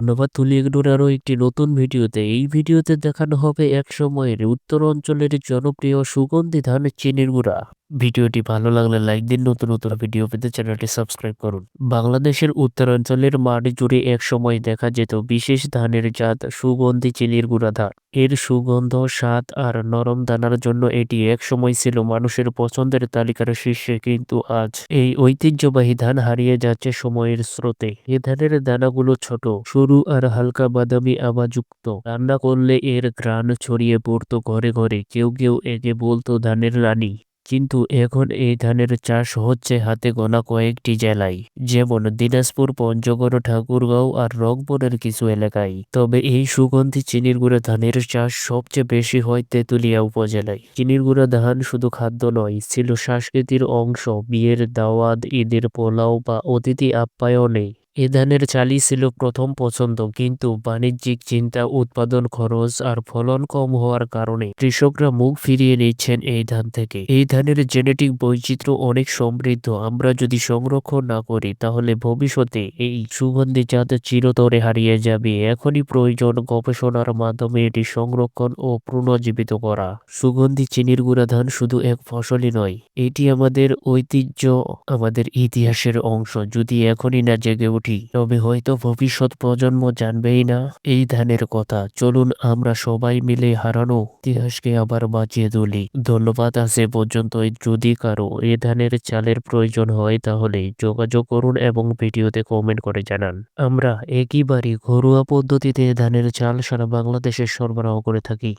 ধন্যবাদ। তুলি এগনোর আরও একটি নতুন ভিডিওতে। এই ভিডিওতে দেখানো হবে এক সময়ের উত্তর অঞ্চলের জনপ্রিয় সুগন্ধি ধান, চিনির গুঁড়া। ভিডিওটি ভালো লাগলে লাইক দিন নতুন নতুন ভিডিও পেতে চ্যানেলটি সাবস্ক্রাইব করুন। বাংলাদেশের উত্তরাঞ্চলের মাঠ জুড়ে এক সময় দেখা যেত বিশেষ ধানের জাত সুগন্ধি চিনির গুঁড়া ধান। এর সুগন্ধ, স্বাদ আর নরম দানার জন্য এটি এক সময় ছিল মানুষের পছন্দের তালিকার শীর্ষে, কিন্তু আজ এই ঐতিহ্যবাহী ধান হারিয়ে যাচ্ছে সময়ের স্রোতে। এ ধানের দানাগুলো ছোট, সরু আর হালকা বাদামি আবাযুক্ত। রান্না করলে এর ঘ্রাণ ছড়িয়ে পড়তো ঘরে ঘরে, কেউ কেউ একে বলতো ধানের রানী। কিন্তু এখন এই ধানের চাষ হচ্ছে হাতে গোনা কয়েকটি জেলায়, যেমন দিনাজপুর, পঞ্চগড়, ঠাকুরগাঁও আর রংপুরের কিছু এলাকায়। তবে এই সুগন্ধি চিনির গুঁড়া ধানের চাষ সবচেয়ে বেশি হয় তেঁতুলিয়া উপজেলায়। চিনির গুঁড়া ধান শুধু খাদ্য নয়, ছিল সংস্কৃতির অংশ, বিয়ের দাওয়াত, ঈদের পোলাও বা অতিথি আপ্যায়নে। এ ধানের চালই ছিল প্রথম পছন্দ, কিন্তু বাণিজ্যিক চিন্তা, উৎপাদন খরচ আর ফলন কম হওয়ার কারণে কৃষকরা মুখ ফিরিয়ে নিচ্ছেন এই ধান থেকে। এই ধানের জেনেটিক বৈচিত্র্য অনেক সমৃদ্ধ, আমরা যদি সংরক্ষণ না করি, তাহলে ভবিষ্যতে এই সুগন্ধি জাত চিরতরে হারিয়ে যাবে। এখনই প্রয়োজন গবেষণার মাধ্যমে এটি সংরক্ষণ ও পুনর্জীবিত করা। সুগন্ধি চিনির গুঁড়া ধান শুধু এক ফসলই নয়, এটি আমাদের ঐতিহ্য, আমাদের ইতিহাসের অংশ। যদি এখনই না জেগে উঠি তবে হয়তো ভবিষ্যৎ প্রজন্ম জানবেই না। এই ধানের কথা। চলুন আমরা সবাই মিলে হারানো ইতিহাসকে আবার বাঁচিয়ে তুলি। ধন্যবাদ আছে পর্যন্ত যদি কারও এ ধানের চালের প্রয়োজন হয় তাহলে যোগাযোগ করুন এবং ভিডিওতে কমেন্ট করে জানান। আমরা একইবারই ঘরোয়া পদ্ধতিতে ধানের চাল সারা বাংলাদেশে সরবরাহ করে থাকি।